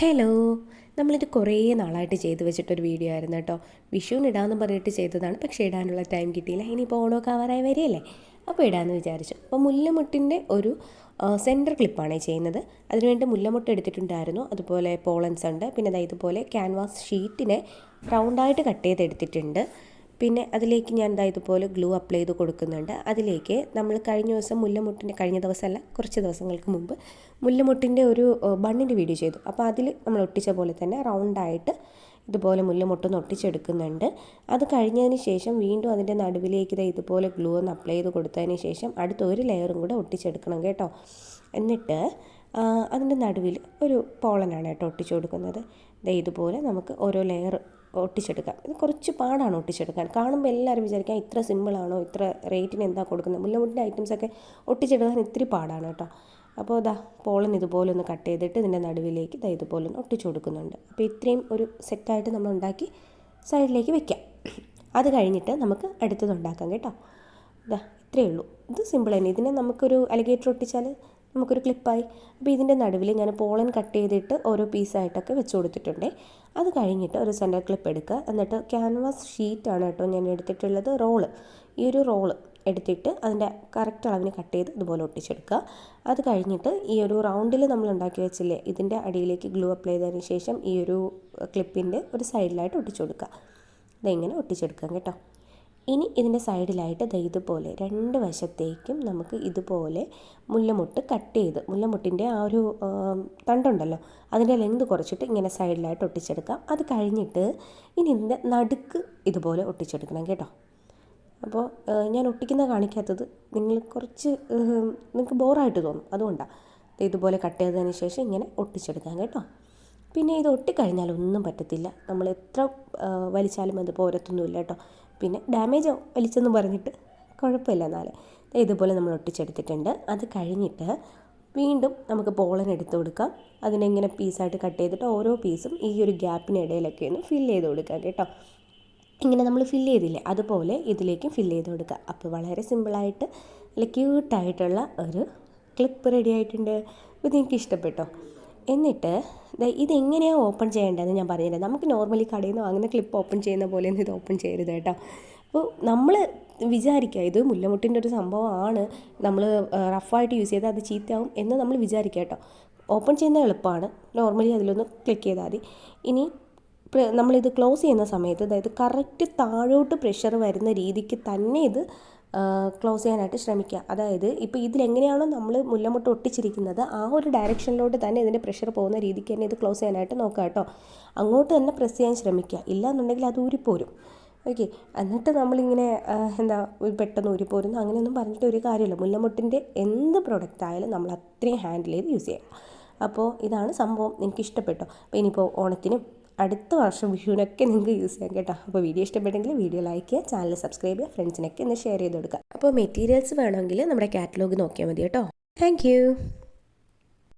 Hello നമ്മളിത് കുറേ നാളായിട്ട് ചെയ്തു വെച്ചിട്ടൊരു വീഡിയോ ആയിരുന്നു കേട്ടോ. വിഷുവിന് ഇടാമെന്ന് പറഞ്ഞിട്ട് ചെയ്തതാണ് പക്ഷേ ഇടാനുള്ള ടൈം കിട്ടിയില്ല. ഇനിയിപ്പോൾ ഓണമൊക്കെ ആവാറായി വരികയല്ലേ? അപ്പോൾ ഇടാമെന്ന് വിചാരിച്ചു. അപ്പോൾ മുല്ലമുട്ടിന്റെ ഒരു സെന്റർ ക്ലിപ്പാണ് ചെയ്യുന്നത്. അതിനുവേണ്ടി മുല്ലമുട്ട് എടുത്തിട്ടുണ്ടായിരുന്നു. അതുപോലെ പോളൻസ് ഉണ്ട്. പിന്നെ ഇതുപോലെ ക്യാൻവാസ് ഷീറ്റിനെ റൗണ്ടായിട്ട് കട്ട് ചെയ്തെടുത്തിട്ടുണ്ട്. പിന്നെ അതിലേക്ക് ഞാൻ എന്താ ഇതുപോലെ ഗ്ലൂ അപ്ലൈ ചെയ്ത് കൊടുക്കുന്നുണ്ട്. അതിലേക്ക് നമ്മൾ കഴിഞ്ഞ ദിവസം മുല്ലമുട്ടിന്റെ കഴിഞ്ഞ ദിവസമല്ല കുറച്ച് ദിവസങ്ങൾക്ക് മുമ്പ് മുല്ലമുട്ടിന്റെ ഒരു ബണ്ണിന്റെ വീഡിയോ ചെയ്തു. അപ്പോൾ അതിൽ നമ്മൾ ഒട്ടിച്ച പോലെ തന്നെ റൗണ്ടായിട്ട് ഇതുപോലെ മുല്ലമുട്ടൊന്ന് ഒട്ടിച്ചെടുക്കുന്നുണ്ട്. അത് കഴിഞ്ഞതിന് ശേഷം വീണ്ടും അതിന്റെ നടുവിലേക്ക് ഇത് ഇതുപോലെ ഗ്ലൂ ഒന്ന് അപ്ലൈ ചെയ്ത് കൊടുത്തതിന് ശേഷം അടുത്ത ഒരു ലെയറും കൂടെ ഒട്ടിച്ചെടുക്കണം കേട്ടോ. എന്നിട്ട് അതിന്റെ നടുവിൽ ഒരു പോളനാണ് കേട്ടോ ഒട്ടിച്ചു കൊടുക്കുന്നത്. ഇതുപോലെ നമുക്ക് ഓരോ ലെയർ ഒട്ടിച്ചെടുക്കാം. ഇത് കുറച്ച് പാടാണ് ഒട്ടിച്ചെടുക്കാൻ. കാണുമ്പോൾ എല്ലാവരും വിചാരിക്കാം ഇത്ര സിമ്പിളാണോ? ഇത്ര റേറ്റിന് എന്താ കൊടുക്കുന്നത്? മുല്ലമുട്ടിന്റെ ഐറ്റംസൊക്കെ ഒട്ടിച്ചെടുക്കാൻ ഇത്തിരി പാടാണ് കേട്ടോ. അപ്പോൾ ഇതാ പോളൻ ഇതുപോലെ ഒന്ന് കട്ട് ചെയ്തിട്ട് ഇതിന്റെ നടുവിലേക്ക് ഇതാ ഇതുപോലെ ഒന്ന് ഒട്ടിച്ചു കൊടുക്കുന്നുണ്ട്. അപ്പോൾ ഇത്രയും ഒരു സെറ്റായിട്ട് നമ്മൾ ഉണ്ടാക്കി സൈഡിലേക്ക് വെക്കാം. അത് കഴിഞ്ഞിട്ട് നമുക്ക് അടുത്തത് ഉണ്ടാക്കാം കേട്ടോ. ഇതാ ഇത്രയേ ഉള്ളൂ. ഇത് സിമ്പിൾ തന്നെ. ഇതിനെ നമുക്കൊരു അലിഗേറ്റർ ഒട്ടിച്ചാൽ നമുക്കൊരു ക്ലിപ്പായി അപ്പോൾ ഇതിന്റെ നടുവിൽ ഞാൻ പോളൻ കട്ട് ചെയ്തിട്ട് ഓരോ പീസായിട്ടൊക്കെ വെച്ച് കൊടുത്തിട്ടുണ്ട്. അത് കഴിഞ്ഞിട്ട് ഒരു സെന്റർ ക്ലിപ്പ് എടുക്കുക. എന്നിട്ട് ക്യാൻവാസ് ഷീറ്റാണ് കേട്ടോ ഞാൻ എടുത്തിട്ടുള്ളത്. റോൾ ഈ ഒരു റോൾ എടുത്തിട്ട് അതിന്റെ കറക്റ്റ് അളവിന് കട്ട് ചെയ്ത് ഇതുപോലെ ഒട്ടിച്ചെടുക്കുക. അത് കഴിഞ്ഞിട്ട് ഈ ഒരു റൗണ്ടിൽ നമ്മൾ ഉണ്ടാക്കി വെച്ചില്ലേ ഇതിന്റെ അടിയിലേക്ക് ഗ്ലൂ അപ്ലൈ ചെയ്തതിന് ശേഷം ഈ ഒരു ക്ലിപ്പിന്റെ ഒരു സൈഡിലായിട്ട് ഒട്ടിച്ചു കൊടുക്കുക. ഇതെങ്ങനെ ഒട്ടിച്ചെടുക്കാം കേട്ടോ. ഇനി ഇതിന്റെ സൈഡിലായിട്ട് ദേ ഇതുപോലെ രണ്ട് വശത്തേക്കും നമുക്ക് ഇതുപോലെ മുല്ലമുട്ട് കട്ട് ചെയ്ത് മുല്ലമുട്ടിന്റെ ആ ഒരു തണ്ടുണ്ടല്ലോ അതിന്റെ ലെങ്ത് കുറച്ചിട്ട് ഇങ്ങനെ സൈഡിലായിട്ട് ഒട്ടിച്ചെടുക്കാം. അത് കഴിഞ്ഞിട്ട് ഇനി ഇതിന്റെ നടുക്ക് ഇതുപോലെ ഒട്ടിച്ചെടുക്കണം കേട്ടോ. അപ്പോൾ ഞാൻ ഒട്ടിക്കുന്ന കാണിക്കാത്തത് നിങ്ങൾ കുറച്ച് നിങ്ങൾക്ക് ബോറായിട്ട് തോന്നും. അതുകൊണ്ടാണ് ഇതുപോലെ കട്ട് ചെയ്തതിന് ശേഷം ഇങ്ങനെ ഒട്ടിച്ചെടുക്കാം കേട്ടോ. പിന്നെ ഇത് ഒട്ടിക്കഴിഞ്ഞാൽ ഒന്നും പറ്റത്തില്ല. നമ്മൾ എത്ര വലിച്ചാലും അത് പോരത്തൊന്നുമില്ല കേട്ടോ. പിന്നെ ഡാമേജ് വലിച്ചെന്ന് പറഞ്ഞിട്ട് കുഴപ്പമില്ല എന്നാലും. ഇതുപോലെ നമ്മൾ ഒട്ടിച്ചെടുത്തിട്ടുണ്ട്. അത് കഴിഞ്ഞിട്ട് വീണ്ടും നമുക്ക് പോളൻ എടുത്ത് കൊടുക്കാം. അതിനെങ്ങനെ പീസായിട്ട് കട്ട് ചെയ്തിട്ട് ഓരോ പീസും ഈ ഒരു ഗ്യാപ്പിനിടയിലൊക്കെ ഒന്ന് ഫില്ല് ചെയ്ത് കൊടുക്കാം കേട്ടോ. ഇങ്ങനെ നമ്മൾ ഫില്ല് ചെയ്തില്ലേ അതുപോലെ ഇതിലേക്കും ഫില്ല് ചെയ്ത് കൊടുക്കുക അപ്പോൾ വളരെ സിമ്പിളായിട്ട് നല്ല ക്യൂട്ടായിട്ടുള്ള ഒരു ക്ലിപ്പ് റെഡി ആയിട്ടുണ്ട്. ഇത് നിങ്ങൾക്ക് ഇഷ്ടപ്പെട്ടോ എന്നിട്ട് ഇതെങ്ങനെയാണ് ഓപ്പൺ ചെയ്യേണ്ടതെന്ന് ഞാൻ പറഞ്ഞുതരാം. നമുക്ക് നോർമലി കടയിൽ നിന്ന് വാങ്ങുന്ന ക്ലിപ്പ് ഓപ്പൺ ചെയ്യുന്ന പോലെയൊന്നും ഇത് ഓപ്പൺ ചെയ്യരുത് കേട്ടോ. അപ്പോൾ നമ്മൾ വിചാരിക്കുക ഇത് മുല്ലമുട്ടിന്റെ ഒരു സംഭവമാണ്. നമ്മൾ റഫായിട്ട് യൂസ് ചെയ്താൽ അത് ചീത്തയാവും എന്ന് നമ്മൾ വിചാരിക്കുക കേട്ടോ. ഓപ്പൺ ചെയ്യുന്ന എളുപ്പമാണ്. നോർമലി അതിലൊന്ന് ക്ലിക്ക് ചെയ്താൽ മതി. ഇനി നമ്മളിത് ക്ലോസ് ചെയ്യുന്ന സമയത്ത് അതായത് കറക്റ്റ് താഴോട്ട് പ്രഷർ വരുന്ന രീതിക്ക് തന്നെ ഇത് ക്ലോസ് ചെയ്യാനായിട്ട് ശ്രമിക്കുക. അതായത് ഇപ്പോൾ ഇതിലെങ്ങനെയാണോ നമ്മൾ മുല്ലമുട്ട് ഒട്ടിച്ചിരിക്കുന്നത് ആ ഒരു ഡയറക്ഷനിലോട്ട് തന്നെ ഇതിന്റെ പ്രഷർ പോകുന്ന രീതിക്ക് തന്നെ ഇത് ക്ലോസ് ചെയ്യാനായിട്ട് നോക്കുക കേട്ടോ. അങ്ങോട്ട് തന്നെ പ്രസ് ചെയ്യാൻ ശ്രമിക്കുക. ഇല്ലാന്നുണ്ടെങ്കിൽ അത് ഊരിപ്പോരും. ഓക്കെ എന്നിട്ട് നമ്മളിങ്ങനെ എന്താ പെട്ടെന്ന് ഊരിപ്പോരുന്നു. അങ്ങനെയൊന്നും പറഞ്ഞിട്ട് ഒരു കാര്യമില്ല. മുല്ലമുട്ടിന്റെ എന്ത് പ്രൊഡക്റ്റ് ആയാലും നമ്മൾ അത്രയും ഹാൻഡിൽ ചെയ്ത് യൂസ് ചെയ്യുക. അപ്പോൾ ഇതാണ് സംഭവം. നിങ്ങൾക്ക് ഇഷ്ടപ്പെട്ടോ അപ്പോൾ ഇനിയിപ്പോൾ ഓണത്തിനും അടുത്ത വർഷം വിഷുവിനൊക്കെ നിങ്ങൾക്ക് യൂസ് ചെയ്യാം കേട്ടോ. അപ്പോൾ വീഡിയോ ഇഷ്ടപ്പെട്ടെങ്കിൽ വീഡിയോ ലൈക്ക് ചെയ്യുക ചാനൽ സബ്സ്ക്രൈബ് ചെയ്യുക ഫ്രണ്ട്സിനൊക്കെ ഒന്ന് ഷെയർ ചെയ്ത് കൊടുക്കുക. അപ്പോൾ മെറ്റീരിയൽസ് വേണമെങ്കിൽ നമ്മുടെ കാറ്റലോഗ് നോക്കിയാൽ മതി കേട്ടോ. താങ്ക്